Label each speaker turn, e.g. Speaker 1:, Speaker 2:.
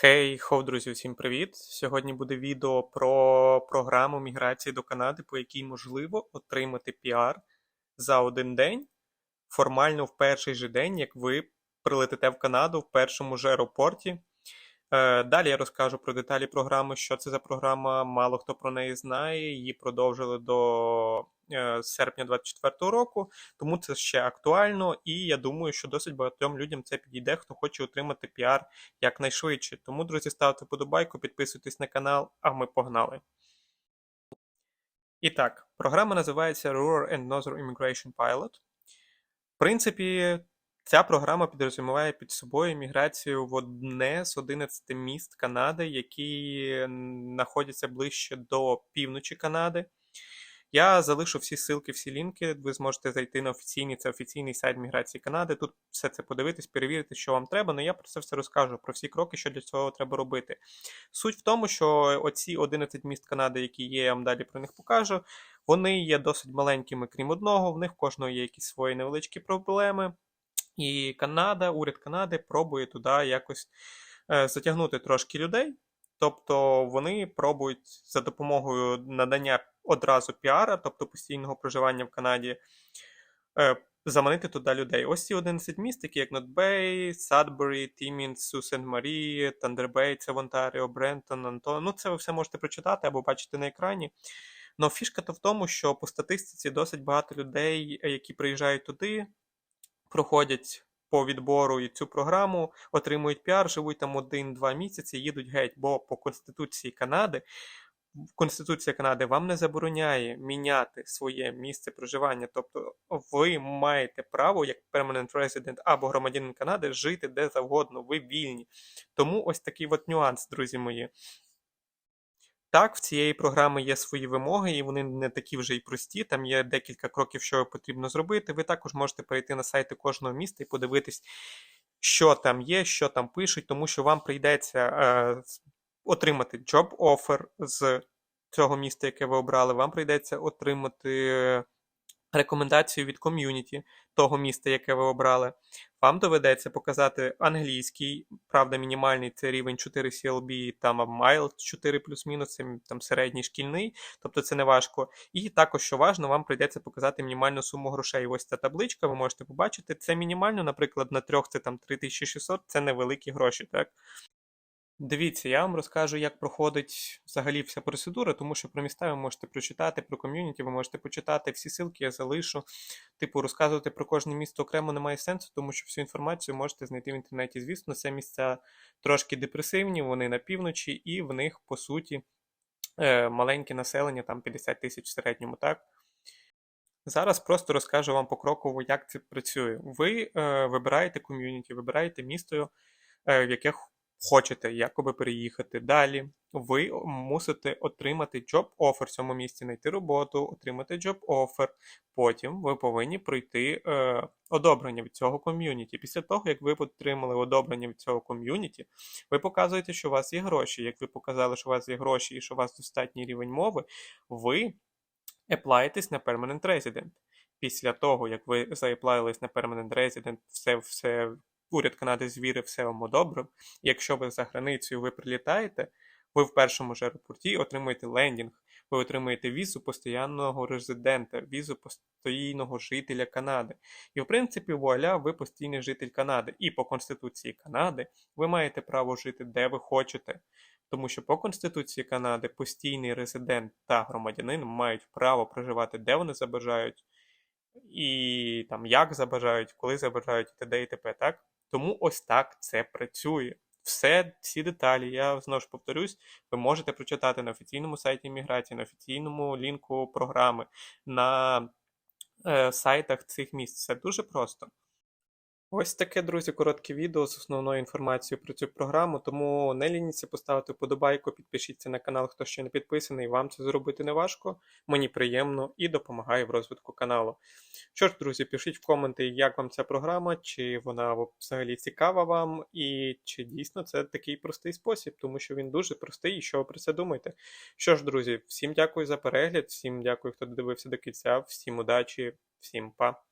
Speaker 1: Хей, хов, друзі, всім привіт! Сьогодні буде відео про програму міграції до Канади, по якій можливо отримати піар за один день, формально в перший же день, як ви прилетите в Канаду в першому ж аеропорті. Е, Далі я розкажу про деталі програми, що це за програма. Мало хто про неї знає. Її продовжили до серпня 2024 року, тому це ще актуально, і я думаю, що досить багатьом людям це підійде, хто хоче отримати піар якнайшвидше. Тому, друзі, ставте подобайку, підписуйтесь на канал, а ми погнали. І так, програма називається Rural and Northern Immigration Pilot. В принципі, ця програма підрозуміває під собою міграцію в одне з 11 міст Канади, які знаходяться ближче до півночі Канади. Я залишу всі ссылки, всі лінки. Ви зможете зайти на офіційний, це офіційний сайт міграції Канади. Тут все це подивитись, перевірити, що вам треба. але я про це все розкажу, про всі кроки, що для цього треба робити. Суть в тому, що оці 11 міст Канади, які є, я вам далі про них покажу. Вони є досить маленькими, крім одного. В них кожного є якісь свої невеличкі проблеми. І Канада, уряд Канади пробує туди якось е, затягнути трошки людей. Тобто вони пробують за допомогою надання одразу піара, тобто постійного проживання в Канаді, е, заманити туди людей. Ось ці 11 міст, такі як Нотбей, Садбері, Тімінс, Сусен Марі, Тандербей, це в Онтаріо, Брентон, Антон. Ну, це ви все можете прочитати або бачити на екрані. Но фішка то в тому, що по статистиці досить багато людей, які приїжджають туди, проходять по відбору і цю програму, отримують піар, живуть там один-два місяці, їдуть геть, бо по Конституції Канади. Конституція Канади вам не забороняє міняти своє місце проживання, тобто ви маєте право, як permanent resident або громадянин Канади, жити де завгодно, ви вільні. Тому ось такий от нюанс, друзі мої. Так, в цієї програми є свої вимоги, і вони не такі вже й прості. Там є декілька кроків, що потрібно зробити. Ви також можете перейти на сайти кожного міста і подивитись, що там є, що там пишуть, тому що вам прийдеться е, отримати job offer з цього міста, яке ви обрали. Вам прийдеться отримати рекомендацію від ком'юніті того міста, яке ви обрали. Вам доведеться показати англійський, правда, мінімальний це рівень 4 CLB, там Mild 4 плюс-мінус, це там середній шкільний, тобто це не важко. І також, що важливо, вам прийдеться показати мінімальну суму грошей. Ось ця табличка, ви можете побачити. Це мінімально, наприклад, на трьох це там 3600, це невеликі гроші, так? Дивіться, я вам розкажу, як проходить взагалі вся процедура, тому що про міста ви можете прочитати, про ком'юніті ви можете почитати, всі ссылки я залишу. Типу, розказувати про кожне місто окремо немає сенсу, тому що всю інформацію можете знайти в інтернеті. Звісно, це місця трошки депресивні, вони на півночі, і в них, по суті, е, маленьке населення, там 50 тисяч в середньому, так? Зараз просто розкажу вам покроково, як це працює. Ви е, вибираєте ком'юніті, вибираєте місто, е, в яке хочете якоби переїхати далі, ви мусите отримати job offer в цьому місці, знайти роботу, отримати job offer. Потім ви повинні пройти е, одобрення від цього ком'юніті. Після того, як ви отримали одобрення від цього ком'юніті, ви показуєте, що у вас є гроші. Як ви показали, що у вас є гроші і що у вас достатній рівень мови, ви еплаєтесь на Permanent Resident. Після того, як ви заеплаїлись на Permanent Resident, все все уряд Канади звірив все вам одобрив. Якщо ви за границею ви прилітаєте, ви в першому ж аеропорті отримуєте лендінг, ви отримуєте візу постійного резидента, візу постійного жителя Канади. І, в принципі, вуаля, ви постійний житель Канади. І по Конституції Канади ви маєте право жити де ви хочете. Тому що по Конституції Канади постійний резидент та громадянин мають право проживати, де вони забажають, і там як забажають, коли забажають, і т.д. і т.п. так? Тому ось так це працює. Все, всі деталі, я знову ж повторюсь, ви можете прочитати на офіційному сайті імміграції, на офіційному лінку програми, на е, сайтах цих місць. Все дуже просто. Ось таке, друзі, коротке відео з основною інформацією про цю програму, тому не лініться поставити подобайку, підпишіться на канал, хто ще не підписаний, вам це зробити не важко, мені приємно і допомагає в розвитку каналу. Що ж, друзі, пишіть в коменти, як вам ця програма, чи вона взагалі цікава вам, і чи дійсно це такий простий спосіб, тому що він дуже простий, і що ви про це думаєте. Що ж, друзі, всім дякую за перегляд, всім дякую, хто додивився до кінця, всім удачі, всім па.